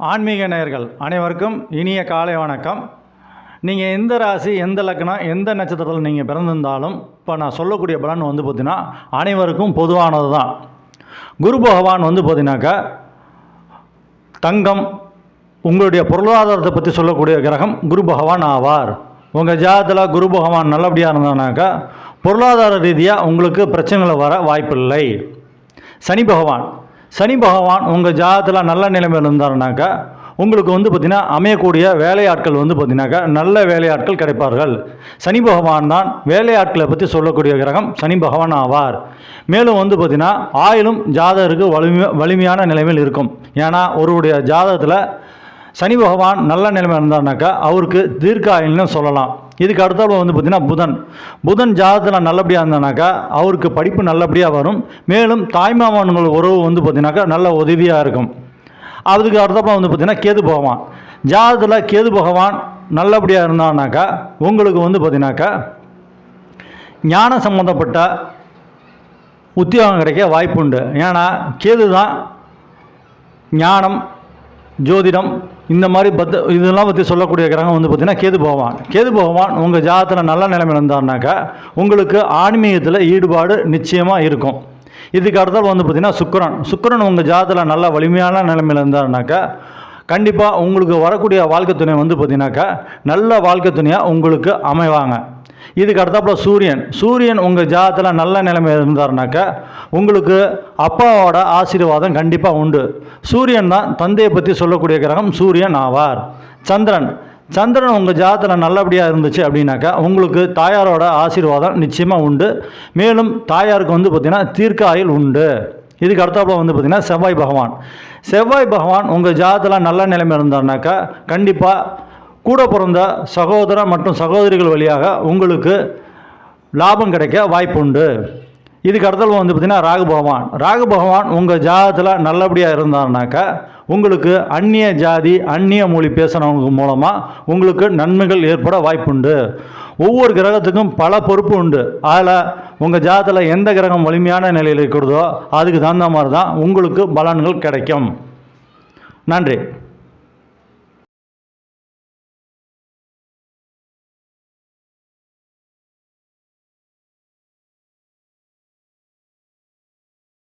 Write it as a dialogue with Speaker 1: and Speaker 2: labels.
Speaker 1: ஆன்மீக நேயர்கள் அனைவருக்கும் இனிய காலை வணக்கம். நீங்கள் எந்த ராசி எந்த லக்னம் எந்த நட்சத்திரத்தில் நீங்கள் பிறந்திருந்தாலும் இப்போ நான் சொல்லக்கூடிய பலன் வந்து பார்த்தீங்கன்னா அனைவருக்கும் பொதுவானது தான் குரு பகவான் வந்து பார்த்தீங்கன்னாக்கா தங்கம் உங்களுடைய பொருளாதாரத்தை பற்றி சொல்லக்கூடிய கிரகம் குரு பகவான் ஆவார். உங்கள் ஜாதத்தில் குரு பகவான் நல்லபடியாக இருந்தானாக்கா பொருளாதார ரீதியாக உங்களுக்கு பிரச்சனைகள் வர வாய்ப்பில்லை. சனி பகவான் சனி பகவான் உங்கள் ஜாதத்தில் நல்ல நிலைமையில் இருந்தாருனாக்கா உங்களுக்கு வந்து பார்த்திங்கன்னா அமையக்கூடிய வேலையாட்கள் வந்து பார்த்திங்கனாக்கா நல்ல வேலையாட்கள் கிடைப்பார்கள். சனி பகவான் தான் வேலையாட்களை பற்றி சொல்லக்கூடிய கிரகம் சனி பகவான் ஆவார். மேலும் வந்து பார்த்திங்கன்னா ஆயிலும் ஜாதகருக்கு வலிமை வலிமையான நிலைமையில் இருக்கும். ஏன்னா ஒருவருடைய ஜாதகத்தில் சனி பகவான் நல்ல நிலைமை இருந்தாருனாக்கா அவருக்கு தீர்க்க ஆயுள்னு சொல்லலாம். இதுக்கு அடுத்தாப்புல வந்து பார்த்திங்கன்னா புதன். புதன் ஜாதகத்தில் நல்லபடியாக இருந்தானாக்கா அவருக்கு படிப்பு நல்லபடியாக வரும். மேலும் தாய்மாமன்கள் உறவு வந்து பார்த்திங்கனாக்கா நல்ல உதவியாக இருக்கும். அதுக்கு அடுத்தப்பறம் வந்து பார்த்திங்கன்னா கேது பகவான். ஜாதகத்தில் கேது பகவான் நல்லபடியாக இருந்தானாக்கா உங்களுக்கு வந்து பார்த்திங்கனாக்கா ஞான சம்மந்தப்பட்ட உத்தியோகம் கிடைக்க வாய்ப்புண்டு. ஏன்னா கேது தான் ஞானம் ஜோதிடம் இந்த மாதிரி பத்த இதெல்லாம் பற்றி சொல்லக்கூடிய கிரகம் வந்து பார்த்திங்கன்னா கேது பகவான். கேது பகவான் உங்கள் ஜாதகத்தில் நல்ல நிலைமையில் இருந்தாருனாக்கா உங்களுக்கு ஆன்மீகத்தில் ஈடுபாடு நிச்சயமாக இருக்கும். இதுக்கு அடுத்தால் வந்து பார்த்திங்கன்னா சுக்கரன். சுக்கிரன் உங்கள் ஜாதத்தில் நல்ல வலிமையான நிலைமையில் இருந்தாருனாக்கா கண்டிப்பாக உங்களுக்கு வரக்கூடிய வாழ்க்கை துணை வந்து பார்த்திங்கனாக்கா நல்ல வாழ்க்கை துணையாக உங்களுக்கு அமைவாங்க. இதுக்கு அடுத்தாப்புல சூரியன். சூரியன் உங்கள் ஜாதத்தில் நல்ல நிலைமை இருந்தாருனாக்கா உங்களுக்கு அப்பாவோட ஆசீர்வாதம் கண்டிப்பாக உண்டு. சூரியன் தான் தந்தையை பற்றி சொல்லக்கூடிய கிரகம் சூரியன் ஆவார். சந்திரன். சந்திரன் உங்கள் ஜாதத்தில் நல்லபடியாக இருந்துச்சு அப்படின்னாக்கா உங்களுக்கு தாயாரோட ஆசீர்வாதம் நிச்சயமாக உண்டு. மேலும் தாயாருக்கு வந்து பார்த்திங்கன்னா தீர்க்க ஆயுள் உண்டு. இதுக்கு அடுத்தாப்புல வந்து பார்த்திங்கன்னா செவ்வாய் பகவான். செவ்வாய் பகவான் உங்கள் ஜாதத்தில் நல்ல நிலைமை இருந்தாருனாக்கா கண்டிப்பாக கூட பிறந்த சகோதர மற்றும் சகோதரிகள் வழியாக உங்களுக்கு லாபம் கிடைக்க வாய்ப்பு உண்டு இதுக்கு அடுத்தது வந்து பார்த்திங்கன்னா ராகு பகவான். ராகு பகவான் உங்கள் ஜாதத்தில் நல்லபடியாக இருந்தாருனாக்கா உங்களுக்கு அந்நிய ஜாதி அந்நிய மொழி பேசுகிறவங்க மூலமாக உங்களுக்கு நன்மைகள் ஏற்பட வாய்ப்புண்டு. ஒவ்வொரு கிரகத்துக்கும் பல பொறுப்பு உண்டு. அதில் உங்கள் ஜாதத்தில் எந்த கிரகம் வலிமையான நிலையில் இருக்கிறதோ அதுக்கு தகுந்த மாதிரி தான் உங்களுக்கு பலன்கள் கிடைக்கும். நன்றி.